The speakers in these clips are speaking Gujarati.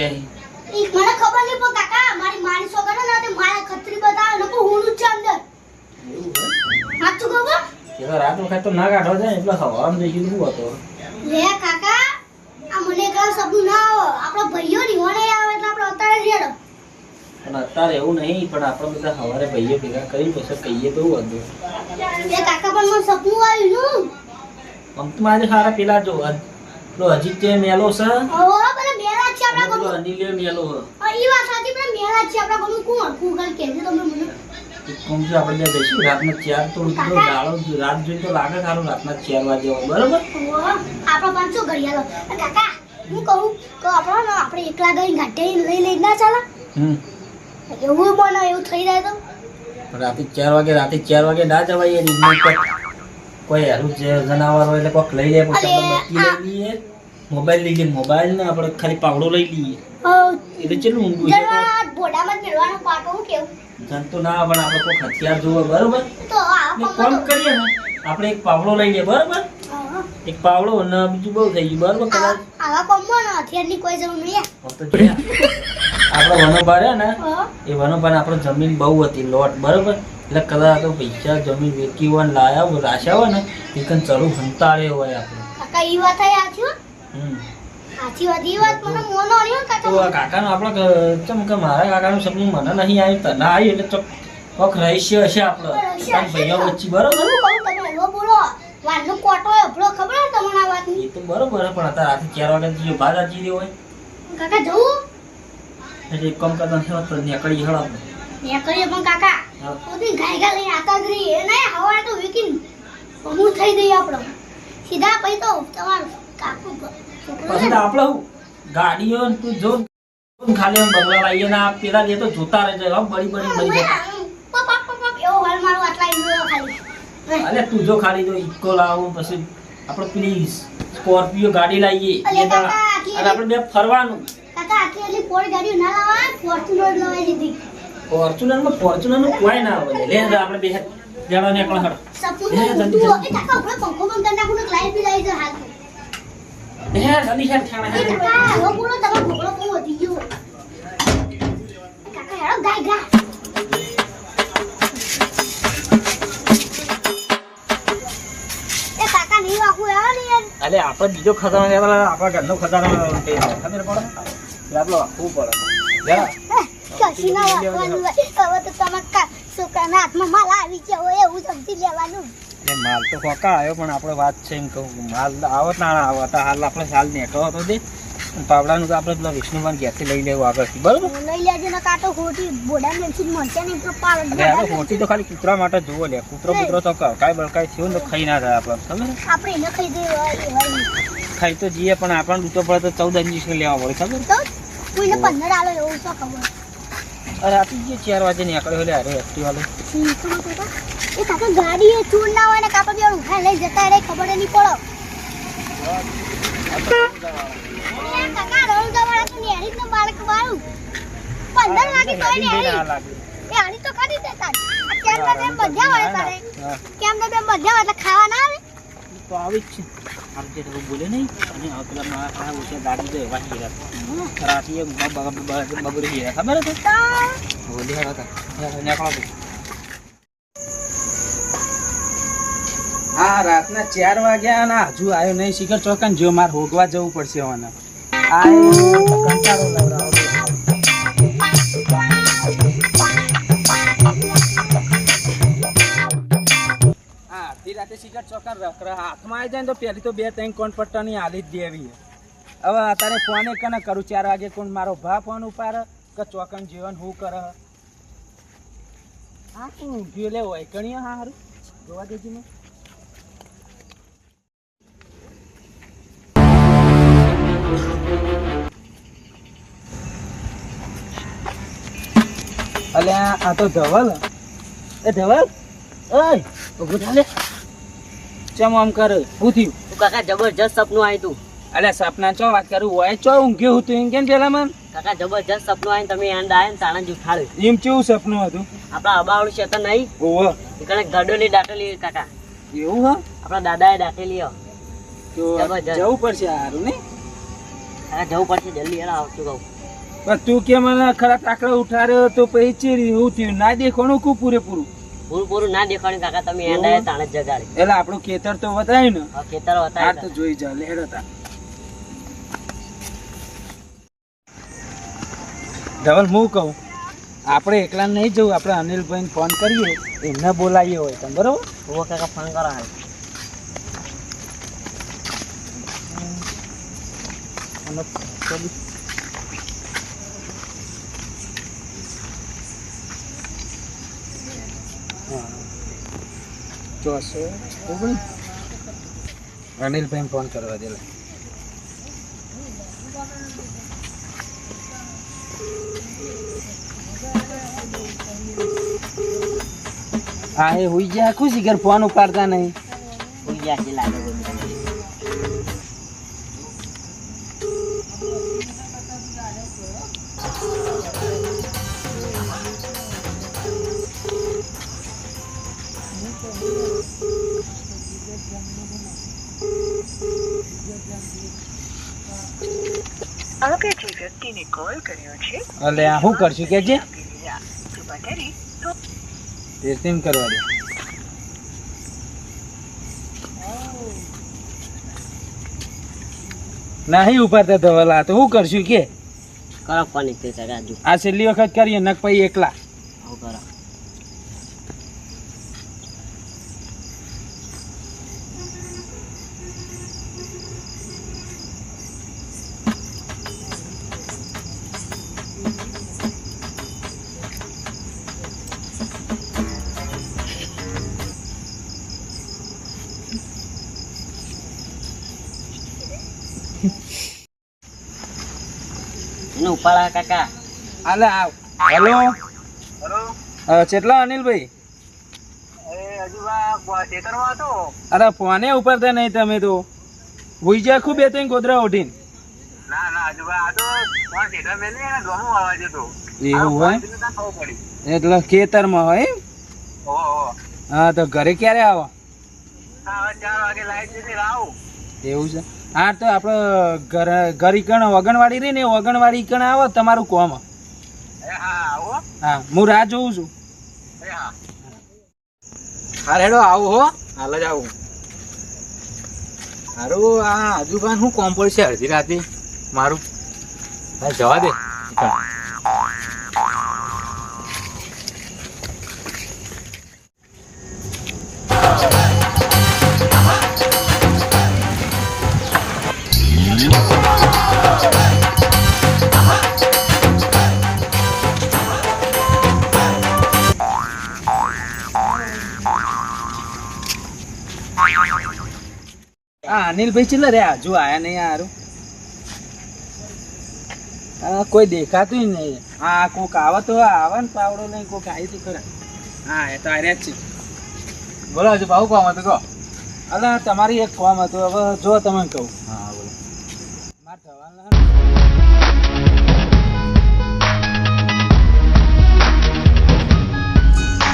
કેટલા ઈ મને ખબર નહીં પણ કાકા મારી મારી સોગન ને તે મારા ખત્રી બતાવ્યો નકો હું છે અંદર. સાચું ખબર? તે રાત વખત તો ના કાઢવા જાય ને એટલે જઈ ગયું શું હતો. લે કાકા આ મને એકલા સપનું ના આવે. આપણા ભાઈઓ ની હોને આવે એટલે આપણે અત્યારે પણ અત્યારે એવું નહીં પણ આપણે બધા સવારે ભાઈઓ ભેગા કરી પછી કહીએ તો હતું લે કાકા પણ મને સપનું આવ્યું આમ તો મારે સારા પેલા જો પેલો અજીત જે મેલો છે. છે પેલો ગામમાં અનિલ મેલો છે ઈ વાત સાચી પણ મેલા છે આપણા ગામમાં કોણ ગૂગલ કે છે તમે મને? કોમ છે? આપણે ત્યાં જઈશું. રાતના ચાર તો ઉઠો ગાળો રાત જોઈ તો લાગે સારું રાતના ચાર વાગે બરોબર? આપણો પાંચસો ઘડિયાળો. કાકા હું કહું કે આપણો આપણે એકલા ગઈ ગાંઠે લઈ લઈ ના ચાલે? હમ. એવું બોલો એવું થઈ જાય તો? રાતે ચાર વાગે રાતે ચાર વાગે ના જવાય એ કોઈ હરું જે જનાવર હોય એટલે કોઈક લઈ લે પછી લઈ લઈએ મોબાઈલ લઈ લઈએ. મોબાઈલ ને આપણે ખાલી પાવડો લઈ લઈએ. એટલે ચેટલું ઊંઘું છે પાટો કેવું? જંતુ ના પણ આપણે કોઈ હથિયાર જોવે બરોબર? તો આ કોમ કરીએ ને આપણે એક પાવડો લઈ લઈએ બરોબર? એક પાવડો અને બીજું બહુ થઈ ગયું બરોબર? કદાચ આ- આવા પમ્મા ને હથિયારની કોઈ જરૂર નહીં તો. આપણે વનોભા રહ્યા ને. એ વનોભા આપણે જમીન બહુ હતી લોટ બરોબર? એટલે કદાચ તો પૈસા જમીન વેચી હોય લાયા હોય રાશ્યા હોય ને એ કંઈ ચડું હંતાળે હોય આપણે. કાકા વાત હો. હમ સાચી વાત મને મોનો હો તો કાકા આ આપણે ચમ કે મારા કાકાનું સપનું મને નહીં આવ્યું તને આવ્યું એટલે ચોક કોક રહસ્ય હશે આપણે. રહસ્ય ભાઈઓ વચ્ચે બરોબર? હું કહું તમે એવો બોલો. વારનો કોટો એભળો ખબર તમને આ વાતની? એ તો બરોબર પણ અત્યારે રાતે ચાર વાગે જો બાર વાગી રહ્યો હોય. કાકા જવું? એટલે કમ કરતા તો નીકળી હળ કરીએ પણ કાકા હા. ઓદી ગાય ગાય લઈને આતા રહી એ હવારે તો વીકીન અમૂલ થઈ ગઈ આપણો. સીધા પૈસા તો તમારું કાકુ પછી આપણે ગાડીઓ તું જો ખાલી આમ બંગલા લાવીએ ને પેલા જે તો જોતા રહે છે બળી બળી મરી ખાલી અલે તું જો ખાલી જો ઇકો લાવો પછી આપણે પ્લીઝ સ્કોર્પિયો ગાડી લાવીએ એ અને આપણે બે ફરવાનું. કાકા આટલી આટલી પોળી ગાડીઓ ના લાવા ફોર્ચ્યુનર લવાઈ દીધી ફોર્ચ્યુનરમાં ફોર્ચ્યુનરનું કોઈ ના આવે લે આપણે બે જણા ને પણ હળ સપનું હે, જલ્દી, તું જલ્દી. એ કાકા આપણે પંખો બંધ કરી નાખું ને લાઈટ બી લાવી દે હાલ હે જલ્દી હેડ ઠાણા એ હેડ કાકા તમારો ઢોકળો બહુ વધી ગયો કાકા ગા અલે આપણે બીજો ખજાનો લેવા આપણા ઘરનો ખજાનો ખબર પડે આપણો આપવું પડે જા. ના વાગવાનું હવે તો છોકરાના હાથમાં માલ આવી ગયો માલ. તો કોકા આવ્યો પણ આપણે વાત છે એમ કહું માલ આવો ના આવો. હતા હાલ આપણે હાલ નેટો હતો દે પાવડાનું તો આપણે પેલા વિષ્ણુમાન ઘેરથી લઈ લેવું આગળથી. બરોબર? લઈ લેજો ને કાંટો ખોટી બોડા મેલથી મરચા નહીં તો તો ખાલી કૂતરા માટે જુઓ લે કૂતરો કૂતરો તો કાંઈ બળકાઈ થયું ને તો ખાઈ ના થાય આપણે ખબર આપણે એને ખાઈ દઈએ ખાઈ તો જઈએ પણ આપણને દૂધો પડે તો ચૌદ ઇન્જેક્શન લેવા પડે ખબર કોઈને પંદર આવે એવું તો ખબર? અરે આપી જઈએ ચાર વાગે નીકળ્યો એટલે અરે એક્ટિવ કાકા એ કાકા ગાડી એ ચૂર ના હોય ને કાકા બે ઉઠાઈ લઈ જતા રે ખબર નહીં પડો. કાકા રોડ વાળા તો નેરી તો બાળક વાળું. પંદર વાગે તો નેરી એ આની તો કરી દેતા કેમ ને બેમ બધા હોય તારે? કેમ ને બેમ હોય? એટલે ખાવા ના આવે? તો આવી જ છે. આપણે તો બોલે નહીં. અને આ પેલા મારા ઓછા ગાડી દે રાતી બબરી હીરા. ખબર હતી? બોલી હતા. નીકળો હા, રાતના ચાર વાગ્યા અને હજુ આવ્યો નહીં. શિખર ચોકન જો મારે હોગવા જવું પડશે મને રાતે શિખર ચોકન રખરા. હાથમાં આવી જાય તો પેલી તો બે ત્રણ કોણ પટ્ટાની હાલી જ દેવી હવે અત્યારે ફોને કને કરું, ચાર વાગે કોણ મારો ભા ફોન ઉપાડ કે ચોકન જીવન હું કરે? હા, તું લે હોય કણીએ હા સારું જોવા દેજી અલ્યા આ તો ધવલ. એ ધવલ? ઓય ઉભું થા ચમ આમ કર? હું થયું. તું કાકા જબરજસ્ત સપનું આવ્યું તું. અલે સપના ચો વાત કરું? હોય ચો ઊંઘ્યો હું તું એમ કેમ પેલા મન કાકા જબરજસ્ત સપનું આવીને તમે એન્ડ આયા ને તાણા જ ઉઠાડ્યું. એમ કેવું સપનું હતું? આપણા અબાવડું છે તો નહીં. ઓહો. કણે ગડોલી દાટેલી કાકા. એવું હા? આપણા દાદાએ દાટેલી હો. તો જવું પડશે હારું ને કાકા જવું પડશે જલ્દી હેડા આવતું કહું. પણ તું કે મને ખરા ટાકડા ઉઠાડ્યો તો પછી ચેરી એવું થયું? ના દેખાણું કુ પૂરેપૂરું? પૂરું પૂરું ના દેખાણું કાકા તમે એના તાણે જગાડી. એટલે આપણું ખેતર તો વધાય ને? ખેતર વધાય તો જોઈ જા લેડ હતા ધવલ હું કહું આપણે એકલા નહીં જવું આપણે અનિલભાઈને ફોન કરીએ એમને બોલાવીએ હોય તમે બરોબર? હું કાકા ફોન કરો હાલ અને ચોસો ઓગણ અનિલભાઈ ફોન કરવા દેલા. હા એ હુઈ ગયા ખુશી ઘર ફોન ઉપાડતા નહીં. હુઈ ગયા છે લાગે વ્યક્તિને કોલ કર્યો છે. એટલે આ શું કરશું કે જે આપેલી કૃપા કરી તો તેમ કરવા દે. નહીં ઉપાડતા ધવલા તો શું કરશું કે? કરો ફોન તે રાજુ આ છેલ્લી વખત કરીએ નક પછી એકલા. આવું કરો. એનું ઉપાડા કાકા. આલે આવ. હેલો. હેલો. કેટલા અનિલભાઈ? એ હજુ આ ખેતરમાં હતો. અરે ફોને ઉપાડતા નહીં તમે તો. ભૂઈ જા ખૂબ બે ત્રણ ગોદરા ઉઠીને ના ના તો એટલે ખેતરમાં હોય. હા તો ઘરે ક્યારે આવો? હા હવે ચાર વાગે લાઈટ આવું. એવું છે? હા તો આપણે ઘર ઘરી કણ વગણવાડી રહી ને વગણવાડી કણ આવો તમારું કોમ. એ હા હું રાહ જોઉં છું. એ હા. રેડો હેડો આવું હો. હાલ જ આવું. હારું આ હજુબાન શું કોમ પડશે અડધી રાતે. મારું. હા જવા દે. અનિલભાઈ ચેલા રહ્યા? હજુ આયા નહીં હારું. કોઈ દેખાતું નહીં. હા કોક આવે તો આવે ને પાવડો નહીં કોક આવી તો ખરા. હા એ તો આર્યા જ છે. બોલો હજુ ભાવ કોમ હતું કહો. અલા તમારી એક કોમ હતું. હવે જો તમે કહું. હા બોલો. મારે થવાનું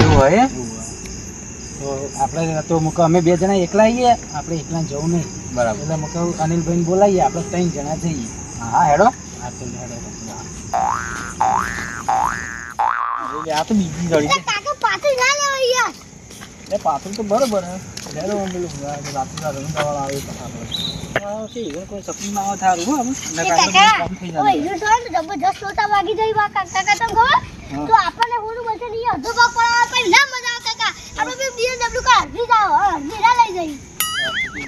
એવું હોય. આપણે તો મૂકો અમે બે જણા એકલા આવીએ આપણે એકલા જવું નહીં બરાબર એટલે મૂકો અનિલભાઈ બોલાવીએ આપણે ત્રણ જણા જઈએ હા હેડો હા તો હેડો આ તો બીજી પાછળ ના યાર છે પાછળ તો બરોબર હે હેડો પેલું આવે કોઈ સપનું ના હો કાકા જોડે જબરજસ્ત વાગી જાય કાકા કાકા ખબર હા. તો આપણને હું બચે નહીં અડધો ભાગ પડાવવા પણ ના મજા આવે કાકા. આપણે બી બીએમડબ્લ્યુ કાર હરજી જાવ હરજી ના લઈ જઈ.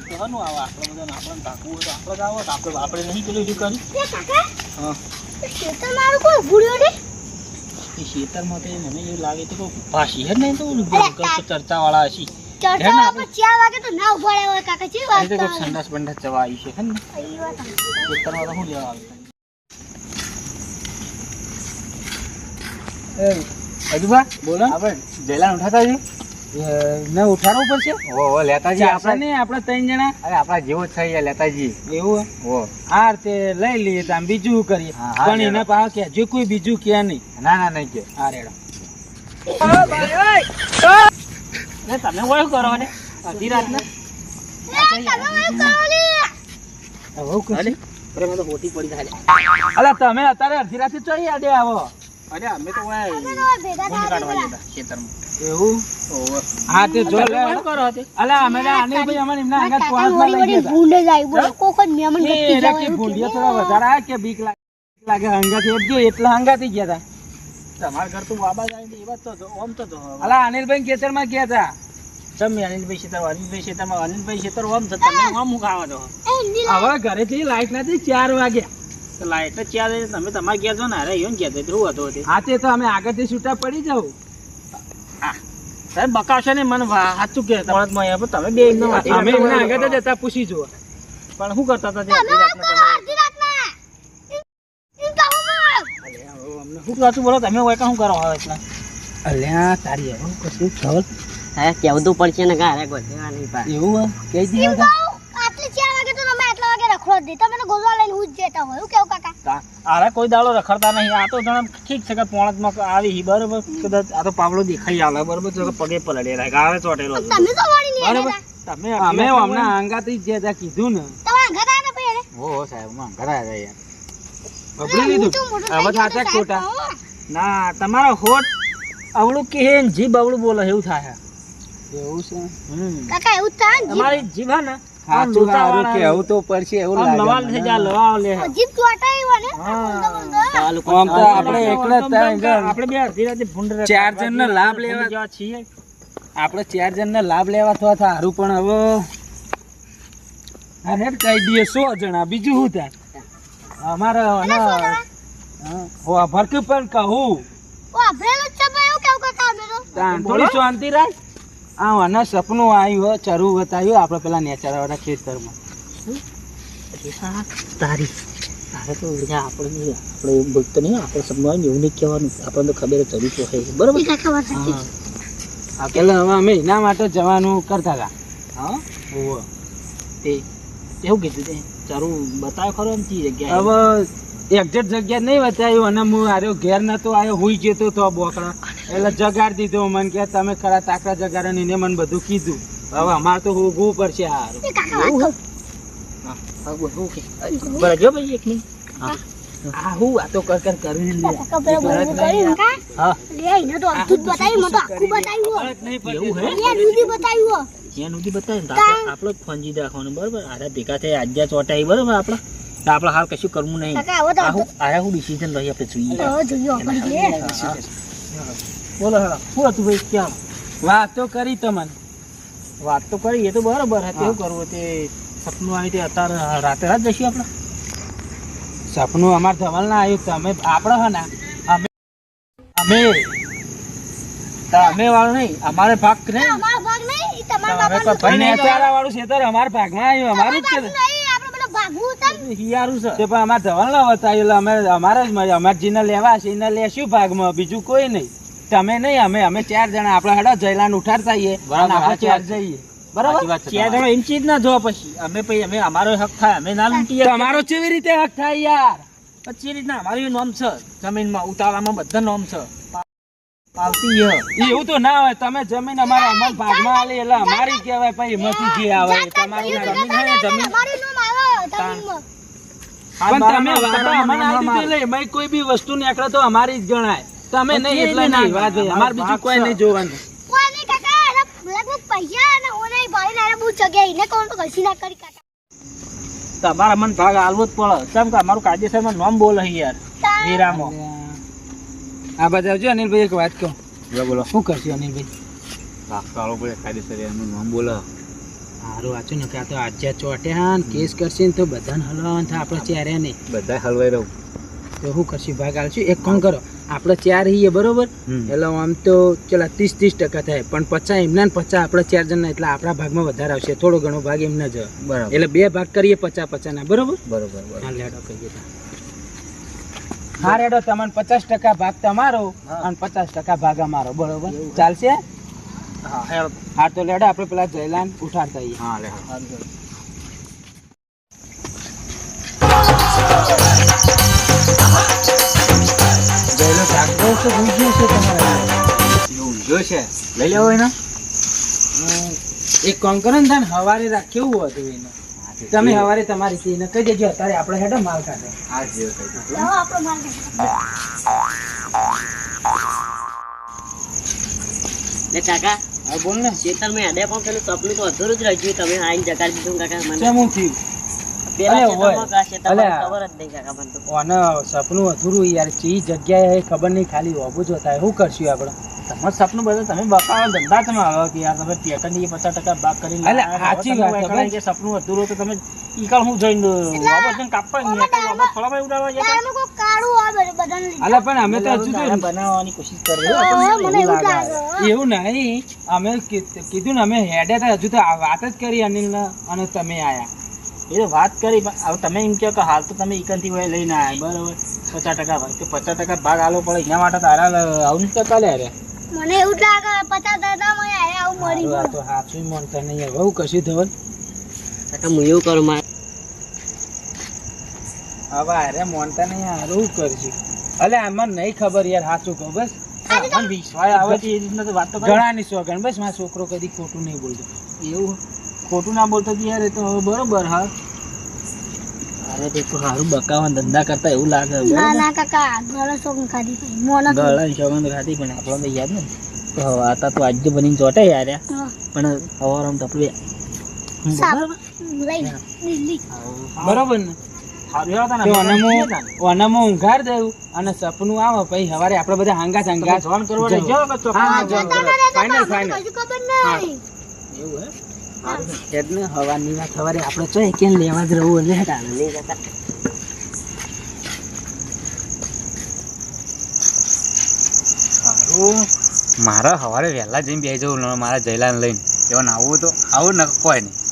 તો આવે? આપણે બધાને આપણને ઢાંકવું હોય તો આપણે જ આવો. આપણે આપણે નહીં પેલું શું કરી કાકા હા. ખેતર મારું કોઈ ભૂલ્યો નહીં ખેતરમાં તો મને એવું લાગે તો કોઈ ભાષી હે નહીં તો ચર્ચા વાળા હશે. ચર્ચા ચાર વાગે તો ના ઊભા હોય કાકા વાત સંડાસ બંડાસ જવા આવી છે હે ને? એ વાત સાચી. ખેતરમાં તો શું લેવા આવે? એ બોલો. આપણે જયલાન ઉઠાતા છે? ને ઉઠાડવું પડશે. ઓ ઓ લેતાજી ચાલશે આપણે. નહીં આપણે ત્રણ જણા. અરે આપણા જેવો જ ગયા લેતાજી એવું ઓ આ તે લઈ લઈએ તો આમ બીજું કરીએ. હા, હા, પણ એને પાછા કે હજુ કોઈ બીજું કે નહીં. ના ના નહીં કે. આ રેડો. તમે ઓળખ કરો ને. અડધી રાત ને તમે અત્યારે અડધી રાતે ચોઈ આડે આવો. અરે અમે તો તો કાઢવા ખેતરમાં. એવું? હા તે જો લે. અલા અમે તો આને ભાઈ એમના આગળ કાકા લઈ ગયા. બોલો. ગતિ થોડા વધારે કે બીક લાગે? બીક લાગે જો એટલા હંગાથી ગયા હતા તમારા ઘર તો બાબા જાય તો ઓમ તો અલા અનિલભાઈ ખેતરમાં ગયા હતા તમે અનિલભાઈ ખેતર અનિલભાઈ ખેતરમાં અનિલભાઈ ખેતર ઓમ છે તમે ઓમ હું ખાવા હવે ઘરેથી લાઈટ નથી ચાર વાગ્યા. તો લાઈટ જ ચાલે તમે તમારે ઘેર છો ને અરે એવું ઘેર શું હતું હા તે તો અમે આગળથી છૂટા પડી જાવ સાહેબ બકાવશે ને મને સાચું કે તમારા અહીંયા પણ તમે બે અમે એમને આગળ જ હતા પૂછી જુઓ. પણ શું કરતા હતા શું બોલો? તમે હોય શું કરો હવે એટલા અલ્યા તારી એવું કશું ખબર. હા કેવું તો પડશે ને કારે ગોઠવા નહીં પા એવું કહી દીધું રખડો તમે તો લઈને હું જ જતા હોય. હું કેવું કાકા? તા- કોઈ દાડો રખડતા નહીં. આ તો જણ ઠીક છે કે પોણતમાં આવી હી. બરોબર. કદાચ આ તો પાવડો દેખાઈ આવે બરોબર. તો પગે પલડે રહે આવે ચોટેલો. તમે તો વળી નહીં બરોબર. તમે અમે હમણાં અંગાથી જે ગયા કીધું ને. તમારા આંગા ને પછી એને. હો સાહેબમાં આંગા હતા યાર. બબડી લીધું? હવે થઈ ગયું સાચા તો ખોટા. ના તમારો હોટ અવળું કે જીભ અવળું બોલે એવું થાય. એવું છે? કાકા એવું થાય ને, તમારી જીભ હે ને? સાચું સારું કેવું તો પડશે એવું લવાલ લવાલ લે. ચોંટાઈ હોય ને? હા. બોલતો બોલતો. ચાલુ આમ તો આપણે એકલા જ આપણે બે અડધી રાતે ભૂંડ રે- ચાર જણનો લાભ લેવા- ભૂંડ જેવા છીએ. આપણે ચાર જણને લાભ લેવા થવા સારું પણ હવે અરે કહી દઈએ સો જણા બીજું શું થાય? અમારે જણા? હો ભરકી પણ કહું. ઓ, અભરેલું જ છે ભાઈ, એવું કેવું કાકા અમે તો. તાન થોડી શાંતિ રાખ. આ અને સપનું આવ્યું હો ચરુ બતાવ્યું આપણે પેલા નેચરવાળા ખેતરમાં. તારી. તારે તો આપણે આપણે એવું બોલતો નહીં આપણે સમજવાનું એવું નહીં કહેવાનું. આપણને તો ખબર જરૂર તો બરોબર? છે. આ પેલા હવે અમે એના માટે જવાનું કરતા હતા. હા? હોવે. તે એવું કીધું તે ચારું બતાવ્યો ખરો એમ જગ્યાએ? હવે એક્ઝેક્ટ જગ્યા નહીં બતાવ્યું અને હું આર્યો ઘેર નતો આવ્યો હુઈ જતો તો બોકડા. એટલે જગાડ દીધો મને કે તમે ખરા તાકડા જગાડો ને મને બધું કીધું. હવે અમારે તો હોગવું પડશે હારું. તો. હા હા બરાબર ભાઈ એક મિનિટ. આ હું વાતો કર કર લે? હા. લે, તો બતાવ્યું, મને તો આખું બતાવ્યું. હે? લે, બતાવ્યું હો. જ્યાં સુધી બતાવે ને તો આપણે આપણો જ ફોન જીત રાખવાનો બરોબર? આરે ભેગા થઈ આજ્યા ચોટાઈ બરોબર? આપણે? આપણે હાલ કશું કરવું નહીં. કાકા, હવે આ હું ડિસિઝન લઈ આપણે જોઈએ. જોઈએ આપણે લે. બોલો હા શું હતું ભાઈ કેમ વાત તો કરી તમને. વાત તો કરી એ તો બરાબર હે કેવું કરવું તે? સપનું આવી તે અત્યારે રાતે રાત જઈશું આપણે? સપનું અમાર ધવલ ના આવ્યું તમે આપણે હા ને અમે અમે તો અમે વાળું નહીં અમારે ભાગ નહીં. અમારે ભાગ નહીં, ઈ તમારા તમે બાપાનો કોઈ ભાઈ નહીં. નેચારા વાળું ખેતર અમારા ભાગમાં આવ્યું અમારું જ છે હતા. હિયારું છે. તે પણ અમારે ધવલ ના બતાવ્યું એટલે અમે અમારે જ અમારે જેને લેવા છે એને લેશું ભાગમાં બીજું કોઈ નહીં. તમે નહીં અમે અમે ચાર જણા આપણે હેડો જયલાન ઉઠાડતા આવીએ આપણે ચાર જઈએ. બરાબર? ચાર જણા એમ ચીજ ના જોવા પછી. અમે પછી અમે અમારો હક થાય. અમે ના લૂંટીએ. તમારો કેવી રીતે હક થાય યાર? પછી રીતના અમારી નોમ છે. જમીનમાં ઉતારામાં બધા નોમ છે. એવું તો ના હોય. તમે જમીન અમારા અમારા ભાગમાં આલી એટલે અમારી કહેવાય પછી એમાંથી જે આવે તમારું જમીન હે, જમીન. અમારું નામ આવે જમીનમાં. હાથ પણ તમે અમને એટલે કોઈ બી વસ્તુ નીકળે તો અમારી જ ગણાય. તમે નહીં એટલે નહીં વાત અમાર બીજું કોઈ નહીં જોવાનું. કોઈ નહીં કાકા, એના લગભગ પૈસા અને ઓનાય ભાઈને આને બહુ જગ્યાએ. એને કહું તો કશી ના કરી કાકા. તમારા મન ભાગ આલવો જ પડે. કેમ? કે અમારું કાયદેસરમાં નામ બોલે યાર હીરામો. આ બધા જો અનિલભાઈ એક વાત કહું. બોલો. શું કરશું અનિલભાઈ? રાખતાળો પડે કાયદેસર એનું નામ બોલે. સારું વાંચું ને કે આ તો આજે ચોટે હા ને કેસ કરશે ને તો બધાને હલવાનું થાય આપણે ચહેરે નહીં. બધા હલવાઈ રહું. તો શું કરશું ભાગ આલશું? એક કોણ કરો આપણે ચાર રહીએ બરોબર? એટલે આમ તો ચલા ત્રીસ ત્રીસ ટકા થાય પણ પચાસ એમના ને પચાસ આપણે ચાર જણના એટલે આપણા ભાગમાં વધારે આવશે. થોડો ઘણો ભાગ એમના જ બરાબર. એટલે બે ભાગ કરીએ પચાસ પચાસ ના બરોબર બરોબર. હા લેડો કહીએ હા રેડો તમને પચાસ ટકા ભાગ તમારો અને પચાસ ટકા ભાગ અમારો બરોબર? ચાલશે? હા તો લેડો આપણે પેલા જયલાન ઉઠાડતા હા લેડો. ડાક્ટર તો ભૂઈ ગયો છે તમારે એવું છે લઈ લેવો એનો એક કામ કરો ને તાન હવારે રાખ કેવું હતું એનું? તમે હવારે તમારી સીને કહી દેજો અત્યારે આપણે હેડો માલ કાઢે કહી. આપણો માલ લે કાકા હા બોલ ને. ખેતર મેં આડે પણ પેલું સપનું તો અધૂરું જ રહ્યું તમે આઈને જગાડી દીધું કાકા મને. શું થયું? સપનું અધૂરું યાર. ચી જગ્યાએ ખબર નહીં ખાલી હોવું જ થાય શું કરશું આપણે? તમારું સપનું બધું તમે બપાવો ધંધા તમે આવો કે યાર તમે ટેકન પચાસ ટકા ભાગ કરી અલે, સાચી વાત, કે સપનું અધૂરું તો તમે ઈકળ હું જોઈને બાબત જઈને કાપવા ને બાબત થોડા ઉડાવવા જતા લીધે. પણ અમે તો હજુ તો બનાવવાની કોશિશ કરી એવું લાગે. એવું નહીં. અમે કીધું ને અમે હેડે તો હજુ તો વાત જ કરી અનિલ અને તમે આયા. એ વાત કરી હવે તમે એમ કહો કે હાલ તો તમે ઇકનથી વય લઈને આવ્યા બરાબર? પચાસ ટકા ભાગ તો પચાસ ટકા ભાગ આલો પડે એના માટે તારા આવું નહીં કરતા લે અરે મને એવું લાગે પચાસ ટકા મને આયા આવું મરી ગયું તો સાચું મન નહીં હવે હું કશું થયું કાકા હું એવું કરું મારે હવે અરે માનતા નહીં હારું હું કરશું. અલે આમાં નહીં ખબર યાર સાચું કહું બસ. પણ વિશ્વાસ આવે છે એ રીતના તો વાત તો ઘણા ઘણાની શોખ બસ મારો છોકરો કદી ખોટું નહીં બોલતો. એવું? ખોટું ના બોલતો યાર એ તો હવે બરોબર હા. અરે તે તો સારું બકાવા ધંધા કરતા એવું લાગે ના ના કાકા ગળો શોખ ખાધી પણ મોનો ગળા ખાતી પણ આપણો તો યાદ ને તો હવે આતા તો આજે બનીને ચોટે યાર પણ હવારમ તો આપણે સાપ. લઈ બરોબર ને? અનામો ઊંઘાડ દેવું અને સપનું આવે પછી હવારે આપણે બધા હાંગા જોન કરવા? Final final. એવું હે? એટલે હવાની વાત સવારે આપણે ચોય કેમ લેવા જ રહું, એટલે હેડા. લઈ જતા. સારું મારા સવારે વહેલા જઈને બે જવું, મારા જયલાને લઈને. એવું આવું તો, આવું ન કોઈ નહીં.